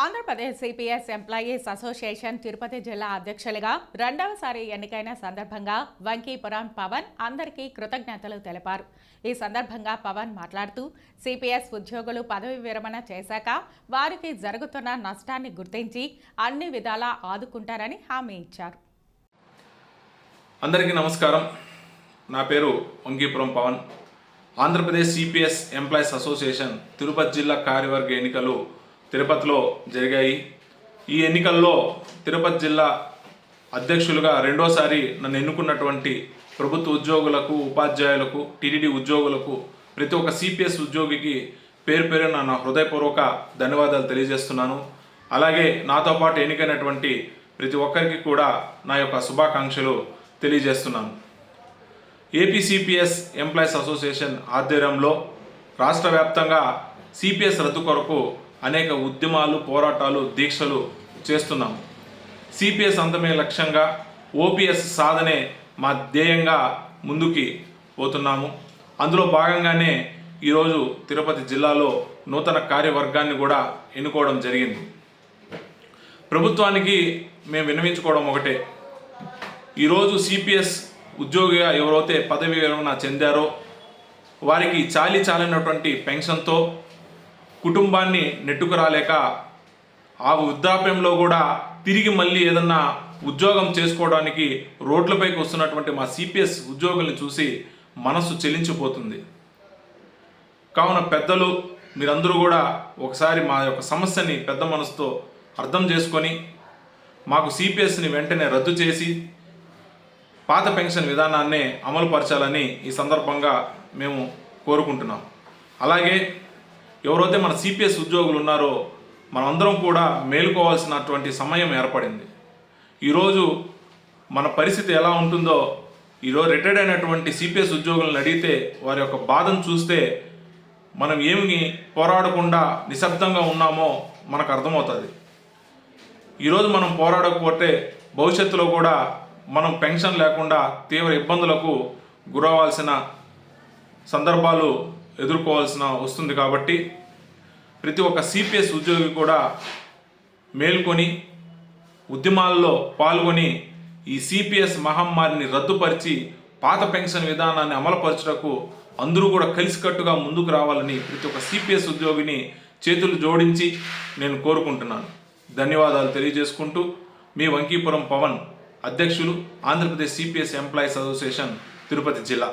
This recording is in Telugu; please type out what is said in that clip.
Andhra Pradesh CPS employees association Tirupati జిల్లా అధ్యక్షులుగా రెండవసారి ఎన్నికైన సందర్భంగా వంకీపురం పవన్ అందరికీ కృతజ్ఞతలు తెలిపారు. ఈ సందర్భంగా పవన్ మాట్లాడుతూ సిపిఎస్ ఉద్యోగులు పదవి విరమణ చేశాక వారికి జరుగుతున్న నష్టాన్ని గుర్తించి అన్ని విధాలా ఆదుకుంటారని హామీ ఇచ్చారు. అందరికీ నమస్కారం. నా పేరు Vankipuram Pavan. Andhra Pradesh CPS employees association Tirupati జిల్లా కార్యవర్గ ఎన్నికలు తిరుపతిలో జరిగాయి. ఈ ఎన్నికల్లో తిరుపతి జిల్లా అధ్యక్షులుగా రెండోసారి నన్ను ఎన్నుకున్నటువంటి ప్రభుత్వ ఉద్యోగులకు ఉపాధ్యాయులకు టీడీడీ ఉద్యోగులకు ప్రతి ఒక్క సిపిఎస్ ఉద్యోగికి పేరు పేరున నా హృదయపూర్వక ధన్యవాదాలు తెలియజేస్తున్నాను. అలాగే నాతో పాటు ఎన్నికైనటువంటి ప్రతి ఒక్కరికి కూడా నా యొక్క శుభాకాంక్షలు తెలియజేస్తున్నాను. ఏపీసీపీఎస్ ఎంప్లాయీస్ అసోసియేషన్ ఆధ్వర్యంలో రాష్ట్ర వ్యాప్తంగా సిపిఎస్ రద్దు కొరకు అనేక ఉద్యమాలు పోరాటాలు దీక్షలు చేస్తున్నాము. సిపిఎస్ అంతమే లక్ష్యంగా ఓపీఎస్ సాధనే మా ధ్యేయంగా ముందుకి పోతున్నాము. అందులో భాగంగానే ఈరోజు తిరుపతి జిల్లాలో నూతన కార్యవర్గాన్ని కూడా ఎన్నుకోవడం జరిగింది. ప్రభుత్వానికి మేము విన్నవించుకోవడం ఒకటే. ఈరోజు సిపిఎస్ ఉద్యోగిగా ఎవరైతే పదవి విరమణ చెందారో వారికి చాలి చాలినటువంటి పెన్షన్తో కుటుంబాన్ని నెట్టుకు రాలేక ఆ వృద్ధాప్యంలో కూడా తిరిగి మళ్ళీ ఏదన్నా ఉద్యోగం చేసుకోవడానికి రోడ్లపైకి వస్తున్నటువంటి మా సిపిఎస్ ఉద్యోగుల్ని చూసి మనసు చెలించిపోతుంది. కావున పెద్దలు మీరందరూ కూడా ఒకసారి మా యొక్క సమస్యని పెద్ద మనసుతో అర్థం చేసుకొని మాకు సిపిఎస్ని వెంటనే రద్దు చేసి పాత పెన్షన్ విధానాన్నే అమలుపరచాలని ఈ సందర్భంగా మేము కోరుకుంటున్నాం. అలాగే ఎవరైతే మన సిపిఎస్ ఉద్యోగులు ఉన్నారో మనమందరం కూడా మేలుకోవాల్సినటువంటి సమయం ఏర్పడింది. ఈరోజు మన పరిస్థితి ఎలా ఉంటుందో ఈరోజు రిటైర్డ్ అయినటువంటి సిపిఎస్ ఉద్యోగులను అడిగితే వారి యొక్క బాధను చూస్తే మనం ఏమి పోరాడకుండా నిశ్శబ్దంగా ఉన్నామో మనకు అర్థమవుతుంది. ఈరోజు మనం పోరాడకపోతే భవిష్యత్తులో కూడా మనం పెన్షన్ లేకుండా తీవ్ర ఇబ్బందులకు గురవాల్సిన సందర్భాలు ఎదుర్కోవాల్సిన వస్తుంది కాబట్టి ప్రతి ఒక్క సిపిఎస్ ఉద్యోగి కూడా మేల్కొని ఉద్యమాల్లో పాల్గొని ఈ సిపిఎస్ మహమ్మారిని రద్దుపరిచి పాత పెన్షన్ విధానాన్ని అమలుపరచుటకు అందరూ కూడా కలిసికట్టుగా ముందుకు రావాలని ప్రతి ఒక్క సిపిఎస్ ఉద్యోగిని చేతులు జోడించి నేను కోరుకుంటున్నాను. ధన్యవాదాలు తెలియజేసుకుంటూ మీ వంకీపురం పవన్ అధ్యక్షులు Andhra Pradesh CPS employees association Tirupati జిల్లా.